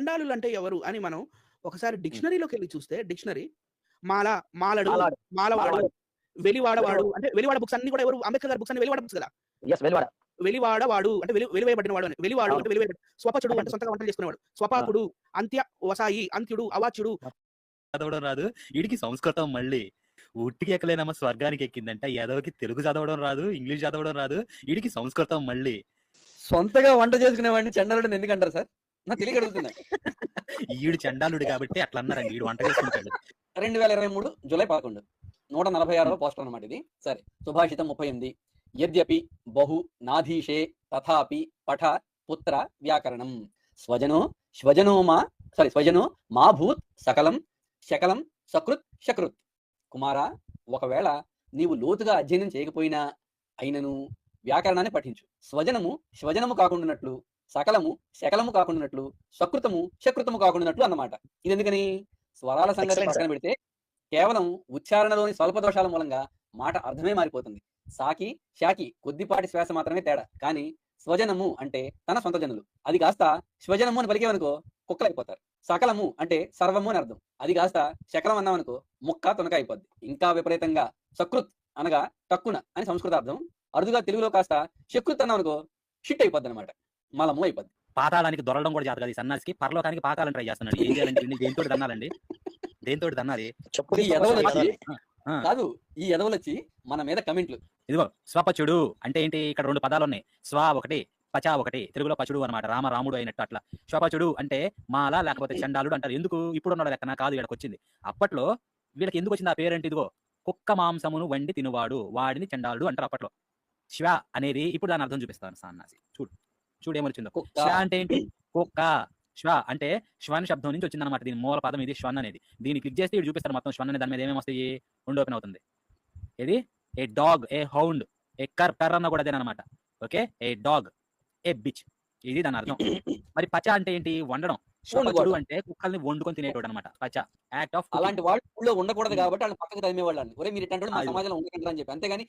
చండాలులు అంటే ఎవరు అని మనం ఒకసారి డిక్షనరీలోకెళ్ళి చూస్తే డిక్షనరీ మాల మాలడు. మాలవాడు. వెలివాడవాడు అంటే వెలివాడ బుక్స్ అన్ని కూడా ఎవరు? అంబేద్కర్ గారి బుక్స్ అన్ని వెలివాడ బుక్స్ కదా? వెలివాడవాడు అంటే వెలి వెలివేయబడిన వాడు అని. వెలివాడు. అంటే వెలివేయబడి స్వపచుడు అంటే సొంతగా వంటలు చేసుకునేవాడు. స్వపాకుడు అంత్య వసాయి అంత్యుడు అవాచ్యుడు. చదవడం రాదు. వీడికి సంస్కృతం మళ్ళీ ఉట్టికి ఎక్కలేనమ్మ స్వర్గానికి ఎక్కిందంట. ఎదవకి తెలుగు చదవడం రాదు ఇంగ్లీష్ చదవడం రాదు. వీడికి సంస్కృతం మళ్ళీ. సొంతగా వంట చేసుకునే వాడిని ఎందుకంటారు సార్? నా తెలియక అడుగుతున్నా. ఈడు చండాలుడు కాబట్టి అట్లా అన్నారండి. వీడు వంట చేసుకుంటాడు రెండు వేల ఇరవై మూడు జూలై పదకొండు. నూట నలభై ఆరవ పోస్టర్ అనమాట ఇది. సరే. సుభాషితం ముప్పై ఎనిమిది. యద్యపి బహు నాధీషే తథాపి పఠ పుత్ర వ్యాకరణం. స్వజనో స్వజనో మా సారీ స్వజనో మా భూత్ సకలం శకలం సకృత్ శకృత్. కుమారా ఒకవేళ నీవు లోతుగా అధ్యయనం చేయకపోయినా అయినను వ్యాకరణాన్ని పఠించు. స్వజనము స్వజనము కాకుండానట్లు సకలము శకలము కాకుండానట్లు సకృతము శకృతము కాకుండానట్లు అన్నమాట. ఇది ఎందుకని స్వరాల సంగతి పక్కన పెడితే కేవలం ఉచ్చారణలోని స్వల్ప దోషాల మూలంగా మాట అర్థమే మారిపోతుంది. సాకి శాకి కొద్దిపాటి శ్వాస మాత్రమే తేడా. కానీ స్వజనము అంటే తన సొంత జనులు. అది కాస్త స్వజనము అని పలికేవనుకో కుక్కలైపోతారు. సకలము అంటే సర్వము అని అర్థం. అది కాస్త శకలం అన్నామనుకో ముక్క తునక అయిపోద్ది. ఇంకా విపరీతంగా సకృత్ అనగా తక్కున అని సంస్కృత అర్థం అరుదుగా తెలుగులో కాస్త శకృత్ అన్నామనుకో షిట్ అయిపోద్ది అనమాట మలము అయిపోద్ది పాతాళానికి దొరలడం కూడా జాతకాది సన్నాసికి. పరలోకానికి పాతాలని ట్రై చేస్తున్నాడు. ఏం చేయాలంటే దేంతో తన్నాలండి? దేంతో తన్నాలి? చెప్పు ఈ ఎదవలు వచ్చి ఆ. కాదు ఈ ఎదవలు వచ్చి మన మీద కమెంట్లు. ఇదిగో స్వపచుడు అంటే ఏంటి? ఇక్కడ రెండు పదాలు ఉన్నాయి స్వ ఒకటి పచ ఒకటి తెలుగులో పచుడు అనమాట రామ రాముడు అయినట్టు అట్లా. స్వపచుడు అంటే మాల లేకపోతే చండాలుడు అంటారు. ఎందుకు? ఇప్పుడు ఉన్నాడు లెక్కన కాదు వీళ్ళకి వచ్చింది. అప్పట్లో వీళ్ళకి ఎందుకు వచ్చింది? ఆ పేరేంటి ఇదిగో? కుక్క మాంసమును వండి తినువాడు వాడిని చండాలుడు అంటారు అప్పట్లో. శ్వ అనేది ఇప్పుడు దాని అర్థం చూపిస్తాను సన్నాసి. చూడు. చూడు ఏమొచ్చిందో కుక్క. శ్వ అంటే ఏంటి? కుక్క. శ్వ అంటే శ్వన్ శబ్దం నుంచి వచ్చింది అనమాట దీని మూల పదం ఇది శ్వన్ అనేది. దీన్ని క్లిక్ చేస్తే ఇటు చూపిస్తారు మొత్తం శ్వన్ అనే దాని మీద ఏమేమి వస్తాయి? ఉండి ఓపెన్ అవుతుంది. ఇది ఏ డాగ్ ఏ హౌండ్ ఏ కర్ కర్ అన్న కూడా అదేనమాట okay? A dog a bitch. ఇది దాని అర్థం. మరి పచ అంటే ఏంటి? వండడం. శ్వపచుడు అంటే కుక్కల్ని వండుకొని తినేటోడు అనమాట పచ యాక్ట్ ఆఫ్ అలాంటి వాళ్ళు ఉండకూడదు కాబట్టి వాళ్ళు పక్కకు తరిమే వాళ్ళని ఒరే మీరు వాళ్ళు మా. సమాజంలో ఉండకండి అని చెప్పి. అంతేగాని